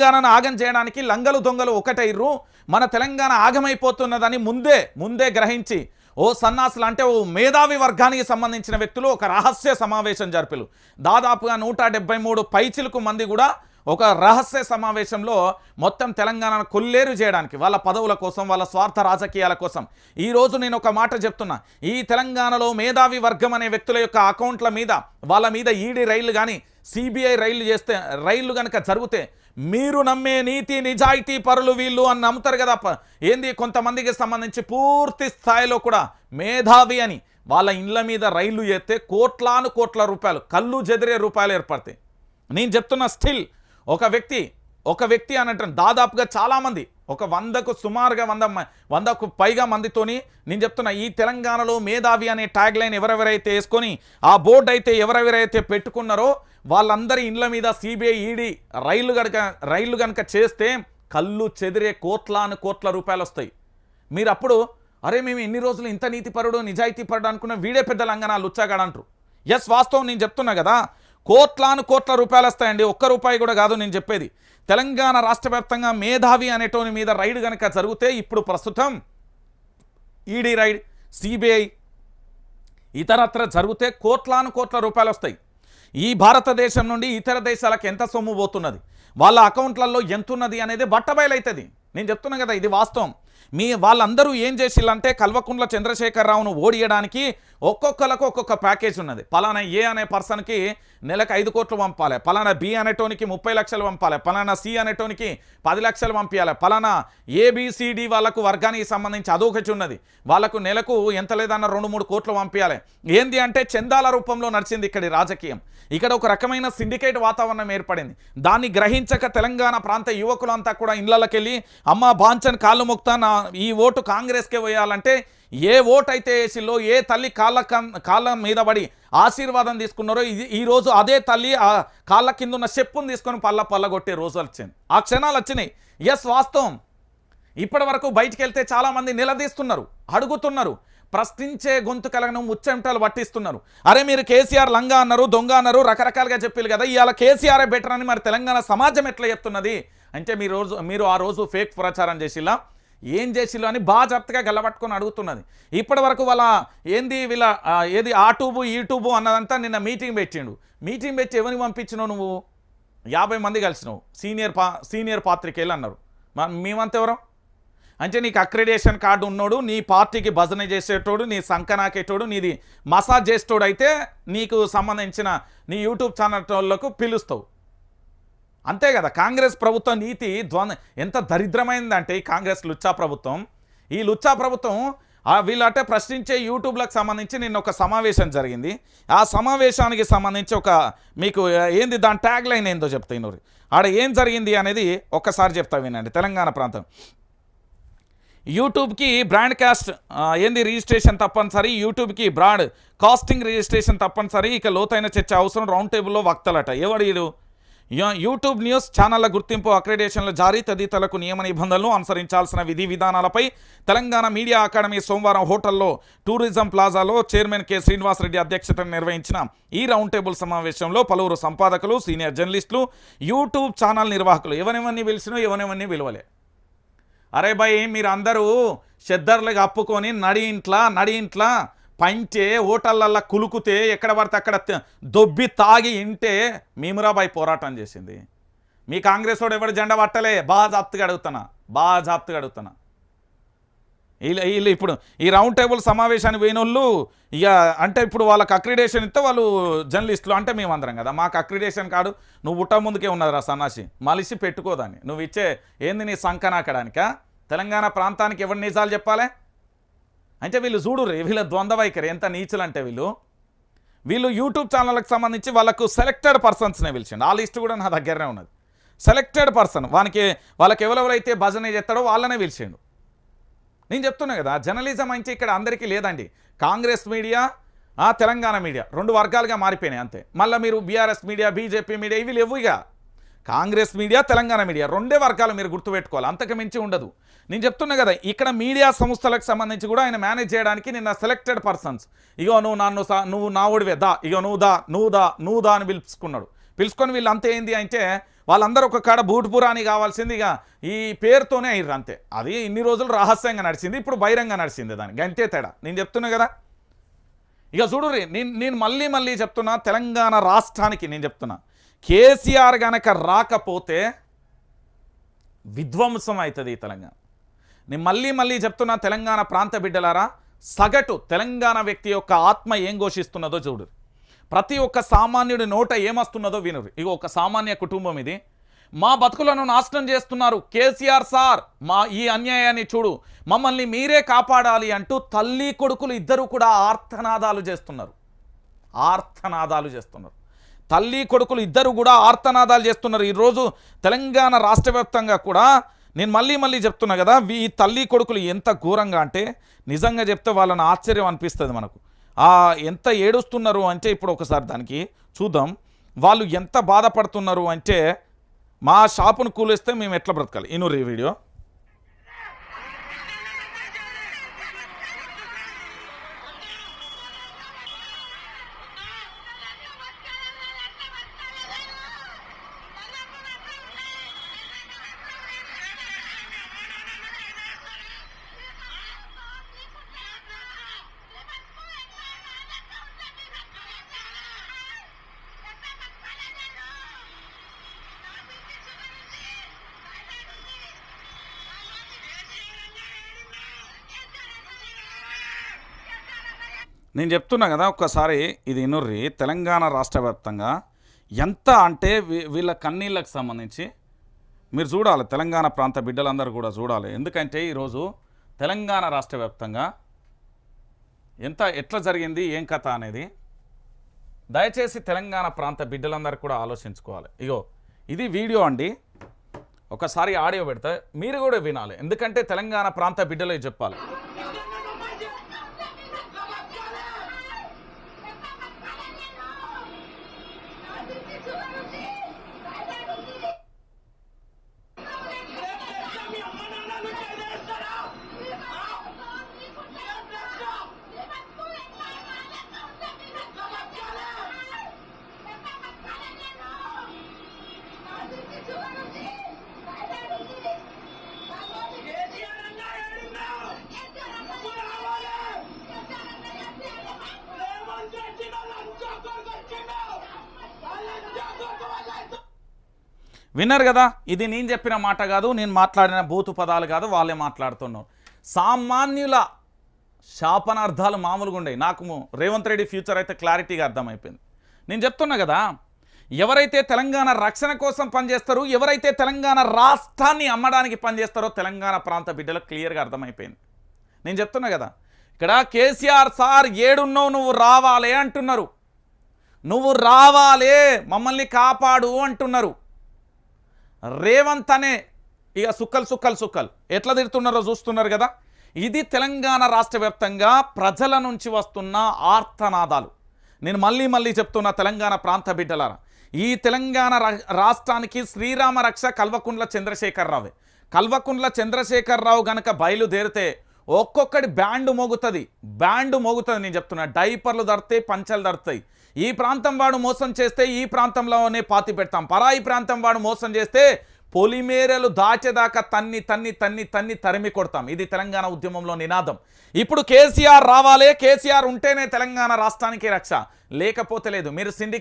తెలంగాణను ఆగం చేయడానికి లంగలు దొంగలు ఒకటైర్రు మన తెలంగాణ ఆగమైపోతున్నదని ముందే ముందే గ్రహించి ఓ సన్నాసులు అంటే ఓ మేధావి వర్గానికి సంబంధించిన వ్యక్తులు ఒక రహస్య సమావేశం జరిపిలు. దాదాపుగా నూట డెబ్బై మూడు పైచిలకు మంది కూడా ఒక రహస్య సమావేశంలో మొత్తం తెలంగాణను కొల్లేరు చేయడానికి వాళ్ళ పదవుల కోసం వాళ్ళ స్వార్థ రాజకీయాల కోసం. ఈ రోజు నేను ఒక మాట చెప్తున్నా. ఈ తెలంగాణలో మేధావి వర్గం అనే వ్యక్తుల యొక్క అకౌంట్ల మీద వాళ్ళ మీద ఈడీ రైళ్ళు కానీ సిబిఐ రైళ్ళు చేస్తే రైళ్ళు కనుక జరిగితే మీరు నమ్మే నీతి నిజాయితీ పరులు వీళ్ళు అని నమ్ముతారు కదా ఏంది? కొంతమందికి సంబంధించి పూర్తి స్థాయిలో కూడా మేధావి అని వాళ్ళ ఇండ్ల మీద రైళ్ళు చేస్తే కోట్లాను కోట్ల రూపాయలు కళ్ళు చెదిరే రూపాయలు ఏర్పడతాయి. నేను చెప్తున్న స్టిల్ ఒక వ్యక్తి ఒక వ్యక్తి అని దాదాపుగా చాలామంది ఒక వందకు సుమారుగా వంద వందకు పైగా మందితోని నేను చెప్తున్నా ఈ తెలంగాణలో మేధావి అనే ట్యాగ్ లైన్ ఎవరెవరైతే వేసుకొని ఆ బోర్డు అయితే ఎవరెవరైతే పెట్టుకున్నారో వాళ్ళందరి ఇండ్ల మీద సిబిఐ ఈడీ రైళ్ళు గనక రైళ్ళు కనుక చేస్తే కళ్ళు చెదిరే కోట్లాను కోట్ల రూపాయలు వస్తాయి. మీరు అప్పుడు అరే మేము ఎన్ని రోజులు ఇంత నీతిపరుడు నిజాయితీపరుడు అనుకున్న వీడే పెద్ద లంగనా లుచ్చాగాడు అంటారు. ఎస్ వాస్తవం నేను చెప్తున్నా కదా. కోట్లాను కోట్ల రూపాయలు వస్తాయండి. ఒక్క రూపాయి కూడా కాదు నేను చెప్పేది. తెలంగాణ రాష్ట్ర వ్యాప్తంగా మేధావి అనేటోని మీద రైడ్ కనుక జరిగితే ఇప్పుడు ప్రస్తుతం ఈడీ రైడ్ సిబిఐ ఇతరత్ర జరిగితే కోట్లాను కోట్ల రూపాయలు వస్తాయి. ఈ భారతదేశం నుండి ఇతర దేశాలకు ఎంత సొమ్ము పోతున్నది? వాళ్ళ అకౌంట్లలో ఎంత ఉన్నది అనేది బట్టబయలవుతుంది నేను చెప్తున్నా కదా ఇది వాస్తవం. మీ వాళ్ళందరూ ఏం చేసిల్లంటే కల్వకుంట్ల చంద్రశేఖరరావును ఓడియడానికి ఒక్కొక్కలకు ఒక్కొక్క ప్యాకేజ్ ఉన్నది. పలానా ఏ అనే పర్సన్కి నెలకు ఐదు కోట్లు పంపాలి పలానా బి అనేటోనికి ముప్పై లక్షలు పంపాలి పలానా సి అనేటోనికి పది లక్షలు పంపించాలి పలానా ఏబిసిడి వాళ్ళకు వర్గానికి సంబంధించి అదొకటి ఉన్నది. వాళ్ళకు నెలకు ఎంత లేదన్న రెండు మూడు కోట్లు పంపించాలి ఏంది అంటే చందాల రూపంలో నడిచింది ఇక్కడి రాజకీయం. ఇక్కడ ఒక రకమైన సిండికేట్ వాతావరణం ఏర్పడింది. దాన్ని గ్రహించక తెలంగాణ ప్రాంత యువకులంతా కూడా ఇళ్ళకెళ్ళి అమ్మ బాంచన్ కాళ్ళు మొక్తా నా ఈ ఓటు కాంగ్రెస్కే వేయాలంటే ఏ ఓటు అయితే వేసిల్లో ఏ తల్లి కాళ్ళ కం- కాళ్ళ మీద పడి ఆశీర్వాదం తీసుకున్నారో ఇది ఈరోజు అదే తల్లి ఆ కాళ్ళ కింద ఉన్న చెప్పును తీసుకొని పల్ల పల్ల కొట్టే రోజులు వచ్చింది ఆ క్షణాలు వచ్చినాయి. ఎస్ వాస్తవం. ఇప్పటి వరకు బయటికి వెళ్తే చాలామంది నిలదీస్తున్నారు అడుగుతున్నారు ప్రశ్నించే గొంతు కలగను ముచ్చెంటలు పట్టిస్తున్నారు. అరే మీరు కేసీఆర్ లంగా అన్నారు దొంగ అన్నారు రకరకాలుగా చెప్పారు కదా ఇవాళ కేసీఆరే బెటర్ అని మరి తెలంగాణ సమాజం ఎట్లా చెప్తున్నది? అంటే మీరు రోజు మీరు ఆ రోజు ఫేక్ ప్రచారం చేసిలా ఏం చేసిల్లు అని బాగా జాగ్రత్తగా గల్లబట్టుకొని అడుగుతున్నది. ఇప్పటి వరకు వాళ్ళ ఏంది వీళ్ళ ఏది ఆ టూబు ఈ ట్యూబు అన్నదంతా నిన్న మీటింగ్ పెట్టిండు. మీటింగ్ పెట్టి ఎవరిని పంపించినావు నువ్వు? యాభై మంది కలిసినావు. సీనియర్ పా సీనియర్ పాత్రికేయులు అన్నారు. మేమంత మేమంతా ఎవరం? అంటే నీకు అక్రిడేషన్ కార్డు ఉన్నోడు నీ పార్టీకి భజన చేసేటోడు నీ సంకనాకేటోడు నీది మసాజ్ చేసేటోడు అయితే నీకు సంబంధించిన నీ యూట్యూబ్ ఛానల్ పిలుస్తావు. అంతే కదా కాంగ్రెస్ ప్రభుత్వం నీతి ద్వంద్వ ఎంత దరిద్రమైందంటే ఈ కాంగ్రెస్ లుచ్చా ప్రభుత్వం. ఈ లుచ్చా ప్రభుత్వం వీళ్ళంటే ప్రశ్నించే యూట్యూబ్లకు సంబంధించి నిన్న ఒక సమావేశం జరిగింది. ఆ సమావేశానికి సంబంధించి ఒక మీకు ఏంది దాని ట్యాగ్ లైన్ ఏందో చెప్తా ఇన్నోరు ఆడ ఏం జరిగింది అనేది ఒక్కసారి చెప్తా వినండి తెలంగాణ ప్రాంతం. యూట్యూబ్కి బ్రాండ్ కాస్ట్ ఏంది రిజిస్ట్రేషన్ తప్పనిసరి యూట్యూబ్కి బ్రాడ్ కాస్టింగ్ రిజిస్ట్రేషన్ తప్పనిసరి ఇక లోతైన చర్చ అవసరం రౌండ్ టేబుల్లో వక్తలట. ఎవడు వీడు? యూట్యూబ్ న్యూస్ ఛానళ్ళ గుర్తింపు అక్రిడేషన్ల జారీ తదితరులకు నియమ నిబంధనలు అనుసరించాల్సిన విధి విధానాలపై తెలంగాణ మీడియా అకాడమీ సోమవారం హోటల్లో టూరిజం ప్లాజాలో చైర్మన్ కె. శ్రీనివాసరెడ్డి అధ్యక్షతన నిర్వహించిన ఈ రౌండ్ టేబుల్ సమావేశంలో పలువురు సంపాదకులు సీనియర్ జర్నలిస్టులు యూట్యూబ్ ఛానల్ నిర్వాహకులు. ఎవరెవరిని పిలిచినో ఎవరెవరిని పిలవలే. అరే భయ్ మీరు అందరూ చెద్దర్లుగా అప్పుకొని నడి ఇంట్లా నడి ఇంట్లా పంచే హోటళ్ళల్లో కులుకుతే ఎక్కడ పడితే అక్కడ దొబ్బి తాగి ఇంటే మీమురాబాయ్ పోరాటం చేసింది. మీ కాంగ్రెస్ వాడు ఎవడు జెండా పట్టలే? బాగా జాప్తిగా అడుగుతున్నా. బాగా జాప్తిగా అడుగుతున్నా. వీళ్ళు వీళ్ళు ఇప్పుడు ఈ రౌండ్ టేబుల్ సమావేశానికి పోయిన వాళ్ళు ఇక అంటే ఇప్పుడు వాళ్ళకి అక్రిడేషన్ ఇస్తే వాళ్ళు జర్నలిస్టులు అంటే మేము అందరం కదా. మాకు అక్రిడేషన్ కాదు. నువ్వు పుట్ట ముందుకే ఉన్నది రా సన్నాసి. మలిసి పెట్టుకోదాన్ని నువ్వు ఇచ్చే ఏంది నీ సంకనాకడానిక? తెలంగాణ ప్రాంతానికి ఎవరి నిజాలు చెప్పాలి? అంటే వీళ్ళు చూడు వీళ్ళ ద్వంద్వ వైఖరి ఎంత నీచులంటే వీళ్ళు. వీళ్ళు యూట్యూబ్ ఛానళ్ళకి సంబంధించి వాళ్ళకు సెలెక్టెడ్ పర్సన్స్నే పిలిచిండు. ఆ లిస్ట్ కూడా నా దగ్గరనే ఉన్నది. సెలెక్టెడ్ పర్సన్ వానికి వాళ్ళకి ఎవరెవరైతే భజన చేస్తాడో వాళ్ళనే పిలిచిండు. నేను చెప్తున్నా కదా జర్నలిజం అంటే ఇక్కడ అందరికీ లేదండి. కాంగ్రెస్ మీడియా ఆ తెలంగాణ మీడియా రెండు వర్గాలుగా మారిపోయినాయి అంతే. మళ్ళీ మీరు బీఆర్ఎస్ మీడియా బీజేపీ మీడియా ఇవి లేవుగా కాంగ్రెస్ మీడియా తెలంగాణ మీడియా రెండే వర్గాలు మీరు గుర్తుపెట్టుకోవాలి. అంతకు మించి ఉండదు. నేను చెప్తున్నా కదా ఇక్కడ మీడియా సంస్థలకు సంబంధించి కూడా ఆయన మేనేజ్ చేయడానికి నిన్న సెలెక్టెడ్ పర్సన్స్ ఇగో నువ్వు నన్ను సా- నువ్వు నా ఓడివే దా ఇగో నువ్వు దా నువ్వు దా నువ్వు దా అని పిలుచుకున్నాడు. పిలుచుకొని వీళ్ళు అంతే ఏంది అంటే వాళ్ళందరూ ఒక కాడ బూటుపురాని కావాల్సింది ఇక ఈ పేరుతోనే అయ్యారు అంతే. అది ఇన్ని రోజులు రహస్యంగా నడిచింది ఇప్పుడు బహిరంగ నడిచింది దానికి. అంతే తేడా. నేను చెప్తున్నా కదా. ఇక చూడు నేను నేను మళ్ళీ మళ్ళీ చెప్తున్నా తెలంగాణ రాష్ట్రానికి నేను చెప్తున్నా. కేసీఆర్ గనక రాకపోతే విధ్వంసం అవుతుంది తెలంగాణ. నేను మళ్ళీ మళ్ళీ చెప్తున్నా తెలంగాణ ప్రాంత బిడ్డలారా సగటు తెలంగాణ వ్యక్తి యొక్క ఆత్మ ఏం ఘోషిస్తున్నదో చూడు. ప్రతి ఒక్క సామాన్యుడి నోట ఏమస్తున్నదో వినురు ఇక ఒక సామాన్య కుటుంబం ఇది. మా బతుకులను నాశనం చేస్తున్నారు కేసీఆర్ సార్. మా ఈ అన్యాయాన్ని చూడు. మమ్మల్ని మీరే కాపాడాలి అంటూ తల్లి కొడుకులు ఇద్దరు కూడా ఆర్తనాదాలు చేస్తున్నారు. ఆర్తనాదాలు చేస్తున్నారు. తల్లి కొడుకులు ఇద్దరు కూడా ఆర్తనాదాలు చేస్తున్నారు. ఈరోజు తెలంగాణ రాష్ట్ర కూడా నేను మళ్ళీ మళ్ళీ చెప్తున్నా కదా ఈ తల్లి కొడుకులు ఎంత ఘోరంగా అంటే నిజంగా చెప్తే వాళ్ళని ఆశ్చర్యం అనిపిస్తుంది మనకు. ఎంత ఏడుస్తున్నారు అంటే ఇప్పుడు ఒకసారి దానికి చూద్దాం. వాళ్ళు ఎంత బాధపడుతున్నారు అంటే మా షాపును కూలిస్తే మేము ఎట్లా బ్రతకాలి? ఇనురు ఈ వీడియో. నేను చెప్తున్నా కదా ఒక్కసారి ఇది ఇనుర్రి తెలంగాణ రాష్ట్ర వ్యాప్తంగా ఎంత అంటే వీ- వీళ్ళ కన్నీళ్ళకి సంబంధించి మీరు చూడాలి తెలంగాణ ప్రాంత బిడ్డలందరూ కూడా చూడాలి. ఎందుకంటే ఈరోజు తెలంగాణ రాష్ట్ర వ్యాప్తంగా ఎంత ఎట్లా జరిగింది ఏం కథ అనేది దయచేసి తెలంగాణ ప్రాంత బిడ్డలందరూ కూడా ఆలోచించుకోవాలి. ఇగో ఇది వీడియో అండి. ఒకసారి ఆడియో పెడితే మీరు కూడా వినాలి. ఎందుకంటే తెలంగాణ ప్రాంత బిడ్డలే చెప్పాలి. విన్నారు కదా? ఇది నేను చెప్పిన మాట కాదు నేను మాట్లాడిన బూతు పదాలు కాదు వాళ్ళే మాట్లాడుతున్నారు. సామాన్యుల శాపనార్థాలు మామూలుగా ఉండేవి. నాకు రేవంత్ రెడ్డి ఫ్యూచర్ అయితే క్లారిటీగా అర్థమైపోయింది. నేను చెప్తున్నా కదా ఎవరైతే తెలంగాణ రక్షణ కోసం పనిచేస్తారో ఎవరైతే తెలంగాణ రాష్ట్రాన్ని అమ్మడానికి పనిచేస్తారో తెలంగాణ ప్రాంత బిడ్డలకు క్లియర్గా అర్థమైపోయింది. నేను చెప్తున్నా కదా ఇక్కడ కేసీఆర్ సార్ ఏడున్నావు నువ్వు రావాలే అంటున్నారు. నువ్వు రావాలే మమ్మల్ని కాపాడు అంటున్నారు. రేవంత్ అనే ఇక సుక్కలు సుక్కలు సుక్కలు. ఎట్లా తిడుతున్నారో చూస్తున్నారు కదా? ఇది తెలంగాణ రాష్ట్ర వ్యాప్తంగా ప్రజల నుంచి వస్తున్న ఆర్తనాదాలు. నేను మళ్ళీ మళ్ళీ చెప్తున్నా తెలంగాణ ప్రాంత బిడ్డలారా. ఈ తెలంగాణ రా- రాష్ట్రానికి శ్రీరామ రక్ష కల్వకుంట్ల చంద్రశేఖరరావే కల్వకుంట్ల చంద్రశేఖరరావు గనక బయలుదేరితే ఒక్కొక్కటి బ్యాండ్ మోగుతుంది. బ్యాండ్ మోగుతుంది నేను చెప్తున్నా. డైపర్లు దడతాయి పంచలు దడతాయి ఈ ప్రాంతం వాడు మోసం చేస్తే ఈ ప్రాంతంలోనే పాతి పెడతాం. పరాయి ప్రాంతం వాడు మోసం చేస్తే పొలిమేరలు దాచేదాకా తన్ని తన్ని తన్ని తన్ని తరిమి కొడతాం. ఇది తెలంగాణ ఉద్యమంలో నినాదం. ఇప్పుడు కేసీఆర్ రావాలే. కేసీఆర్ ఉంటేనే తెలంగాణ రాష్ట్రానికి రక్ష. లేకపోతే లేదు. మీరు సిండి